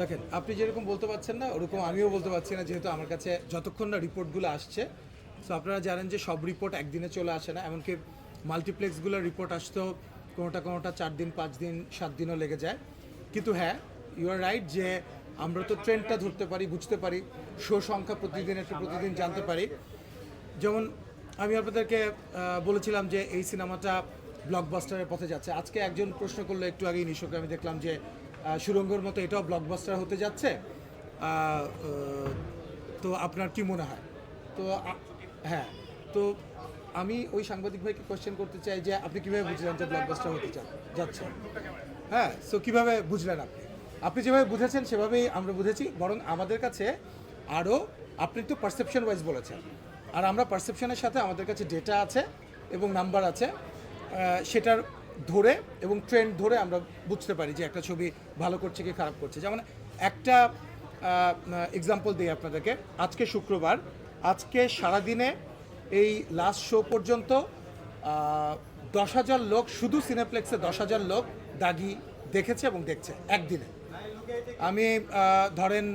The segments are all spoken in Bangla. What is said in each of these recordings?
দেখেন, আপনি যেরকম বলতে পারছেন না, ওরকম আমিও বলতে পারছি না, যেহেতু আমার কাছে যতক্ষণ না রিপোর্টগুলো আসছে। সো আপনারা জানেন যে সব রিপোর্ট একদিনে চলে আসে না, এমনকি মাল্টিপ্লেক্সগুলোর রিপোর্ট আসতেও কোনোটা কোনোটা চার দিন, পাঁচ দিন, সাত দিনও লেগে যায়। কিন্তু হ্যাঁ ইউ আর রাইট যে আমরা তো ট্রেন্ডটা ধরতে পারি, বুঝতে পারি শো সংখ্যা প্রতিদিন একটু প্রতিদিন জানতে পারি। যেমন আমি আপনাদেরকে বলেছিলাম যে এই সিনেমাটা ব্লকবাস্টারের পথে যাচ্ছে। আজকে একজন প্রশ্ন করল, একটু আগেই নিশোকে, আমি দেখলাম যে সুরঙ্গর মতো এটাও ব্লকবাস্টার হতে যাচ্ছে। তো আপনার কি মনে হয়? তো হ্যাঁ তো আমি ওই সাংবাদিক ভাইকে কোয়েশ্চেন করতে চাই যে আপনি কীভাবে বুঝলেন যে ব্লকবাস্টার হতে চান যাচ্ছে? হ্যাঁ সো কীভাবে বুঝলেন আপনি? আপনি যেভাবে বুঝেছেন সেভাবেই আমরা বুঝেছি, বরং আমাদের কাছে আরও আপনি একটু পারসেপশন ওয়াইজ বলেছেন। আর আমরা পারসেপশনের সাথে আমাদের কাছে ডেটা আছে এবং নাম্বার আছে সেটার ধরে এবং ট্রেন্ড ধরে আমরা বুঝতে পারি যে একটা ছবি ভালো করছে কি খারাপ করছে। যেমন একটা এক্সাম্পল দিই আপনাদেরকে। আজকে শুক্রবার, আজকে সারাদিনে এই লাস্ট শো পর্যন্ত দশ হাজার লোক শুধু সিনেপ্লেক্সে দশ হাজার লোক দাগি দেখেছে এবং দেখছে একদিনে। আমি ধরেন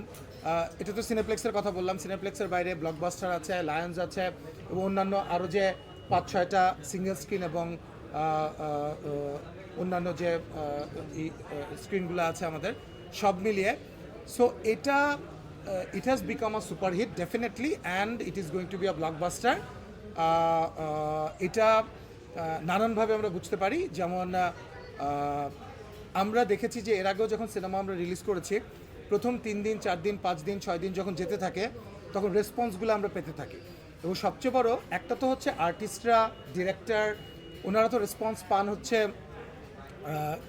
এটা তো সিনেপ্লেক্সের কথা বললাম। সিনেপ্লেক্সের বাইরে ব্লকবাস্টার আছে লায়ন্স আছে এবং অন্যান্য আরও যে পাঁচ ছয়টা সিঙ্গেল স্ক্রিন এবং অন্যান্য যে স্ক্রিনগুলো আছে আমাদের, সব মিলিয়ে। সো এটা it has become a super hit definitely and it is going to be a blockbuster এটা নানানভাবে আমরা বুঝতে পারি। যেমন আমরা দেখেছি যে এর আগেও যখন সিনেমা আমরা রিলিজ করেছি, প্রথম তিন দিন, চার দিন, পাঁচ দিন, ছয় দিন যখন যেতে থাকে, তখন রেসপন্সগুলো আমরা পেতে থাকি। এবং সবচেয়ে বড়, একটা তো হচ্ছে আর্টিস্টরা ডিরেক্টর ওনারা তো রেসপন্স পান হচ্ছে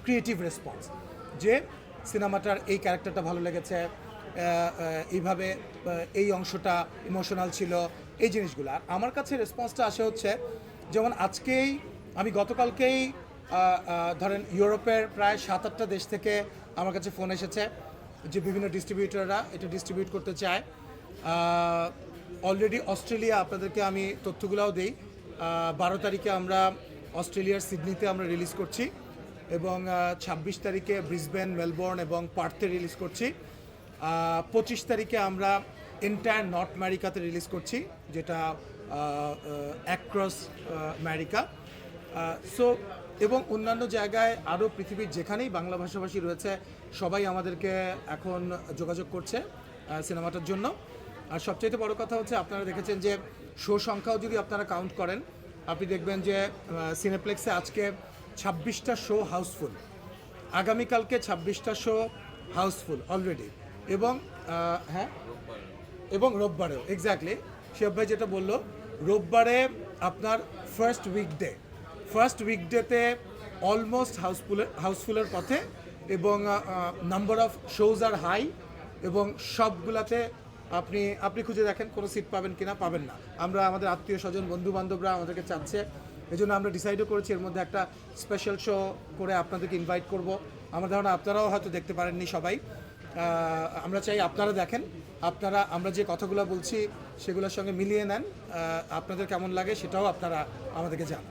ক্রিয়েটিভ রেসপন্স যে সিনেমাটার এই ক্যারেক্টারটা ভালো লেগেছে এইভাবে এই অংশটা ইমোশনাল ছিল, এই জিনিসগুলো। আর আমার কাছে রেসপন্সটা আসে হচ্ছে, যেমন আজকেই আমি গতকালকেই ধরেন ইউরোপের প্রায় সাত আটটা দেশ থেকে আমার কাছে ফোন এসেছে, যে বিভিন্ন ডিস্ট্রিবিউটররা এটা ডিস্ট্রিবিউট করতে চায়। অলরেডি অস্ট্রেলিয়া আপনাদেরকে আমি তথ্যগুলোও দিই বারো তারিখে আমরা অস্ট্রেলিয়ার সিডনিতে আমরা রিলিজ করছি এবং ছাব্বিশ তারিখে ব্রিসবেন, মেলবোর্ন এবং পার্থে রিলিজ করছি। পঁচিশ তারিখে আমরা এন্টায়ার নর্থ আমেরিকাতে রিলিজ করছি, যেটা অ্যাক্রস আমেরিকা। সো, এবং অন্যান্য জায়গায় আরও পৃথিবীর যেখানেই বাংলা ভাষাভাষী রয়েছে, সবাই আমাদেরকে এখন যোগাযোগ করছে সিনেমাটার জন্য। আর সবচাইতে বড় কথা হচ্ছে, আপনারা দেখেছেন যে শো সংখ্যাও যদি আপনারা কাউন্ট করেন আপনি দেখবেন যে সিনেপ্লেক্সে আজকে ছাব্বিশটা শো হাউসফুল আগামীকালকে ছাব্বিশটা শো হাউসফুল অলরেডি এবং হ্যাঁ? এবং রোববারেও এক্স্যাক্টলি শিব ভাই যেটা বলল, রোববারে আপনার ফার্স্ট উইকডে ফার্স্ট উইকডেতে অলমোস্ট হাউসফুলের হাউসফুলের পথে এবং number of shows R high এবং সবগুলাতে আপনি আপনি খুঁজে দেখেন কোনো সিট পাবেন কিনা, পাবেন না। আমরা আমাদের আত্মীয় স্বজন বন্ধু বান্ধবরা আমাদেরকে চাচ্ছে। এই জন্য আমরা ডিসাইডও করেছি এর মধ্যে একটা স্পেশাল শো করে আপনাদেরকে ইনভাইট করব। আমার ধারণা আপনারাও হয়তো দেখতে পারেননি সবাই। আমরা চাই আপনারা দেখেন। আপনারা, আমরা যে কথাগুলো বলছি সেগুলোর সঙ্গে মিলিয়ে নেন। আপনাদের কেমন লাগে সেটাও আপনারা আমাদেরকে জানান।